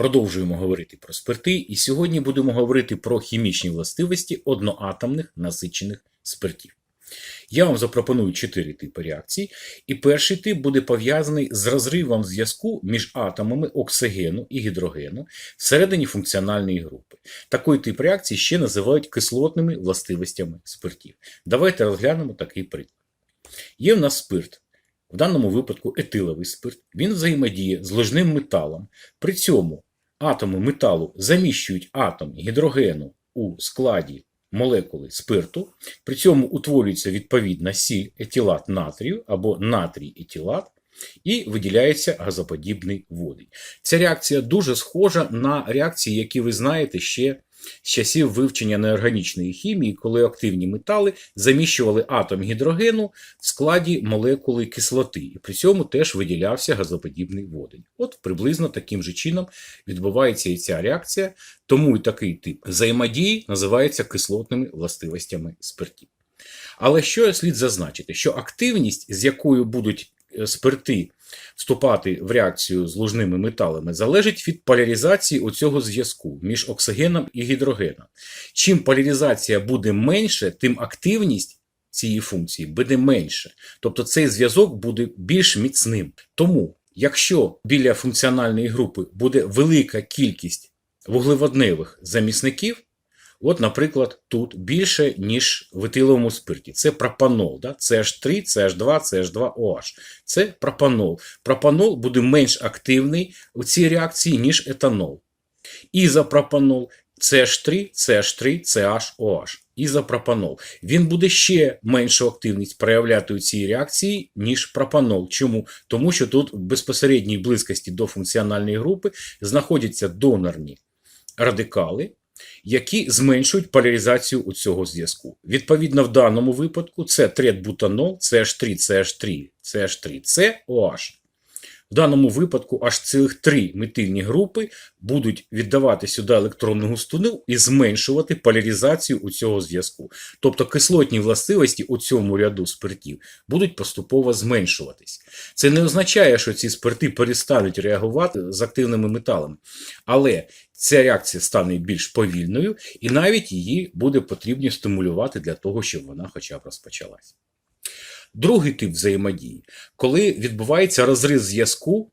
Продовжуємо говорити про спирти, і сьогодні будемо говорити про хімічні властивості одноатомних насичених спиртів. Я вам запропоную чотири типи реакцій, і перший тип буде пов'язаний з розривом зв'язку між атомами оксигену і гідрогену всередині функціональної групи. Такий тип реакції ще називають кислотними властивостями спиртів. Давайте розглянемо такий приклад. Є в нас спирт, в даному випадку етиловий спирт. Він взаємодіє з ложним металом. При цьому атоми металу заміщують атом гідрогену у складі молекули спирту, при цьому утворюється відповідна сіль етилат натрію або натрій етилат, і виділяється газоподібний водень. Ця реакція дуже схожа на реакції, які ви знаєте ще з часів вивчення неорганічної хімії, коли активні метали заміщували атом гідрогену в складі молекули кислоти, і при цьому теж виділявся газоподібний водень. От приблизно таким же чином відбувається і ця реакція, тому і такий тип взаємодії називається кислотними властивостями спиртів. Але що слід зазначити, що активність, з якою будуть спирти вступати в реакцію з лужними металами, залежить від поляризації оцього зв'язку між оксигеном і гідрогеном. Чим поляризація буде менше, тим активність цієї функції буде менше. Тобто цей зв'язок буде більш міцним. Тому, якщо біля функціональної групи буде велика кількість вуглеводневих замісників, От, наприклад, тут більше, ніж в етиловому спирті. Це пропанол, да? CH3, CH2, CH2OH. Це пропанол. Пропанол буде менш активний у цій реакції, ніж етанол. Ізопропанол CH3, CH3, CHOH. Ізопропанол. Він буде ще меншу активність проявляти у цій реакції, ніж пропанол. Чому? Тому що тут в безпосередній близькості до функціональної групи знаходяться донорні радикали які зменшують поляризацію у цього зв'язку. Відповідно, в даному випадку це третбутанол, CH3, CH3, CH3, COH. В даному випадку аж цілих три метильні групи будуть віддавати сюди електронну густину і зменшувати поляризацію у цього зв'язку. Тобто кислотні властивості у цьому ряду спиртів будуть поступово зменшуватись. Це не означає, що ці спирти перестануть реагувати з активними металами, але ця реакція стане більш повільною, і навіть її буде потрібно стимулювати для того, щоб вона хоча б розпочалась. Другий тип взаємодії, коли відбувається розрив зв'язку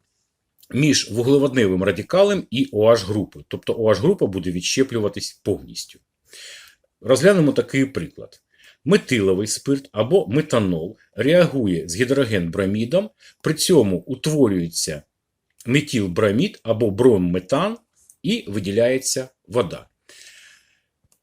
між вуглеводневим радикалем і OH групою. Тобто OH група буде відщеплюватись повністю. Розглянемо такий приклад. Метиловий спирт або метанол реагує з гідрогенбромідом, при цьому утворюється метилбромід або бромметан і виділяється вода.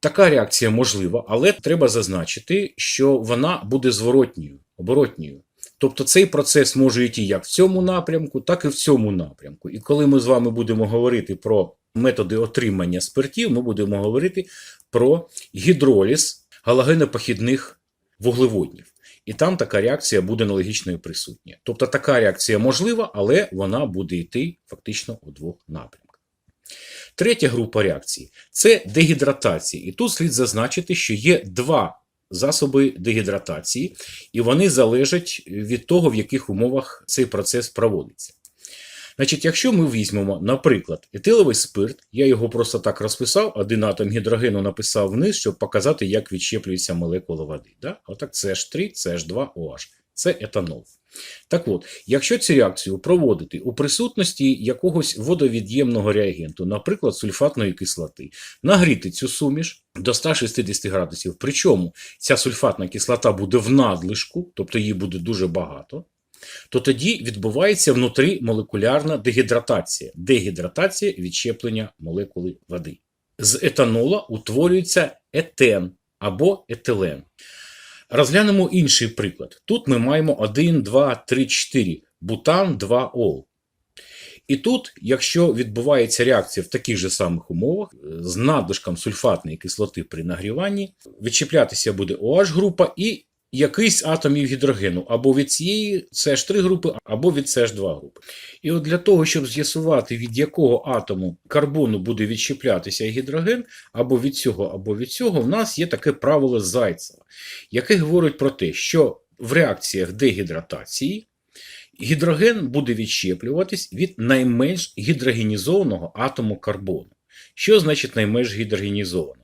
Така реакція можлива, але треба зазначити, що вона буде зворотньою, оборотньою. Тобто цей процес може йти як в цьому напрямку, так і в цьому напрямку. І коли ми з вами будемо говорити про методи отримання спиртів, ми будемо говорити про гідроліз галогенопохідних вуглеводнів. І там така реакція буде аналогічною присутня. Тобто така реакція можлива, але вона буде йти фактично у двох напрямках. Третя група реакцій це дегідратація. І тут слід зазначити, що є два засоби дегідратації, і вони залежать від того, в яких умовах цей процес проводиться. Значить, Якщо ми візьмемо, наприклад, етиловий спирт, я його просто так розписав, один атом гідрогену написав вниз, щоб показати, як відщеплюється молекула води. Да? Отак CH3, CH2OH. Це етанол. Так от, якщо цю реакцію проводити у присутності якогось водовід'ємного реагенту, наприклад, сульфатної кислоти, нагріти цю суміш до 160 градусів, причому ця сульфатна кислота буде в надлишку, тобто її буде дуже багато, то тоді відбувається внутрімолекулярна дегідратація, дегідратація відщеплення молекули води. З етанола утворюється етен або етилен. Розглянемо інший приклад. Тут ми маємо 1, 2, 3, 4 бутан 2 ол. І тут, якщо відбувається реакція в таких же самих умовах, з надлишком сульфатної кислоти при нагріванні, відчіплятися буде OH група і якийсь атомів гідрогену або від цієї CH3 групи, або від CH2 групи. І от для того, щоб з'ясувати, від якого атому карбону буде відщеплятися гідроген, або від цього, або від цього, в нас є таке правило Зайцева, яке говорить про те, що в реакціях дегідратації Гідроген буде відщеплюватись від найменш гідрогенізованого атому карбону. Що значить найменш гідрогенізованого?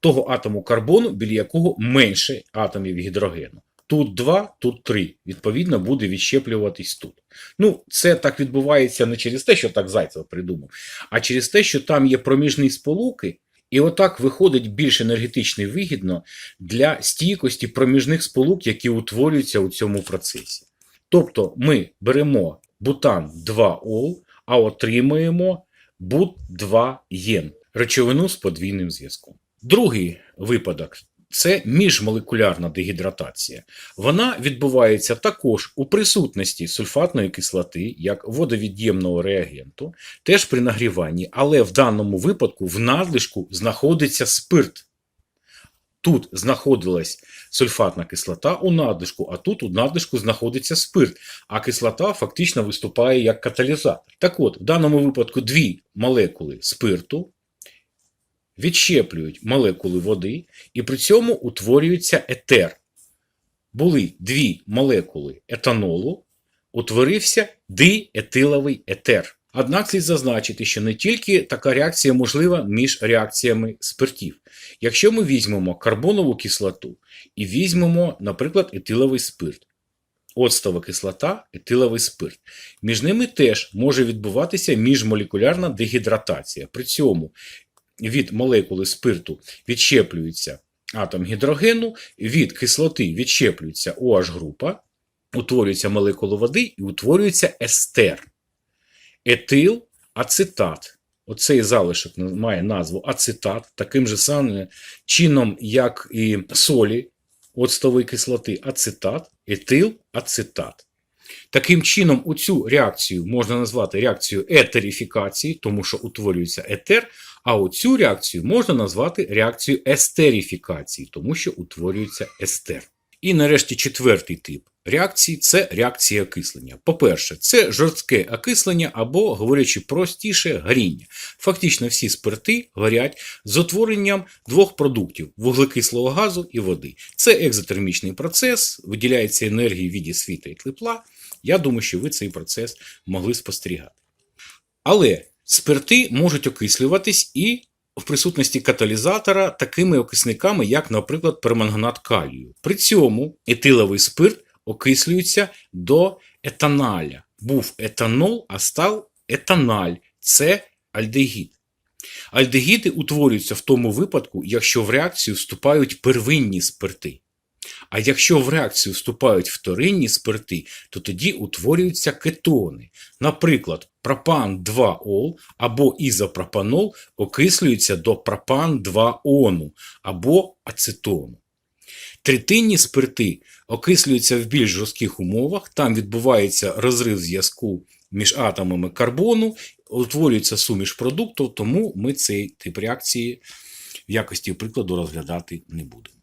Того атому карбону, біля якого менше атомів гідрогену. Тут 2, тут 3. Відповідно, буде відщеплюватись тут. Ну, це так відбувається не через те, що так Зайцев придумав, а через те, що там є проміжні сполуки, і отак виходить більш енергетично вигідно для стійкості проміжних сполук, які утворюються у цьому процесі. Тобто ми беремо бутан 2-ол, а отримуємо бут-2-єн речовину з подвійним зв'язком. Другий випадок це міжмолекулярна дегідратація. Вона відбувається також у присутності сульфатної кислоти, як водовід'ємного реагенту, теж при нагріванні, але в даному випадку в надлишку знаходиться спирт. Тут знаходилась сульфатна кислота у надлишку, а тут у надлишку знаходиться спирт, а кислота фактично виступає як каталізатор. Так от, в даному випадку дві молекули спирту відщеплюють молекули води, і при цьому утворюється етер. Були дві молекули етанолу, утворився диетиловий етер. Однак слід зазначити, що не тільки така реакція можлива між реакціями спиртів. Якщо ми візьмемо карбонову кислоту і візьмемо, наприклад, етиловий спирт, оцтова кислота, етиловий спирт, між ними теж може відбуватися міжмолекулярна дегідратація. При цьому від молекули спирту відщеплюється атом гідрогену, від кислоти відщеплюється OH група, утворюється молекула води і утворюється естер. Етил ацетат. Оцей залишок має назву ацетат, таким же самим чином, як і солі оцтової кислоти ацетат, етил ацетат. Таким чином, у цю реакцію можна назвати реакцією етерифікації, тому що утворюється етер, а оцю реакцію можна назвати реакцією естерифікації, тому що утворюється естер. І нарешті четвертий тип реакції це реакція окислення. По-перше, це жорстке окислення або, говорячи простіше, горіння. Фактично всі спирти горять з утворенням двох продуктів вуглекислого газу і води. Це екзотермічний процес, виділяється енергія в віді світла і тепла. Я думаю, що ви цей процес могли спостерігати. Але спирти можуть окислюватись і в присутності каталізатора такими окисниками, як, наприклад, перманганат калію. При цьому етиловий спирт окислюється до етаналя. Був етанол, а став етаналь. Це альдегід. Альдегіди утворюються в тому випадку, якщо в реакцію вступають первинні спирти. А якщо в реакцію вступають вторинні спирти, то тоді утворюються кетони. Наприклад, пропан 2-ол або ізопропанол окислюються до пропан 2-ону або ацетону. Третинні спирти окислюються в більш жорстких умовах, там відбувається розрив зв'язку між атомами карбону, утворюється суміш продукту, тому ми цей тип реакції в якості прикладу розглядати не будемо.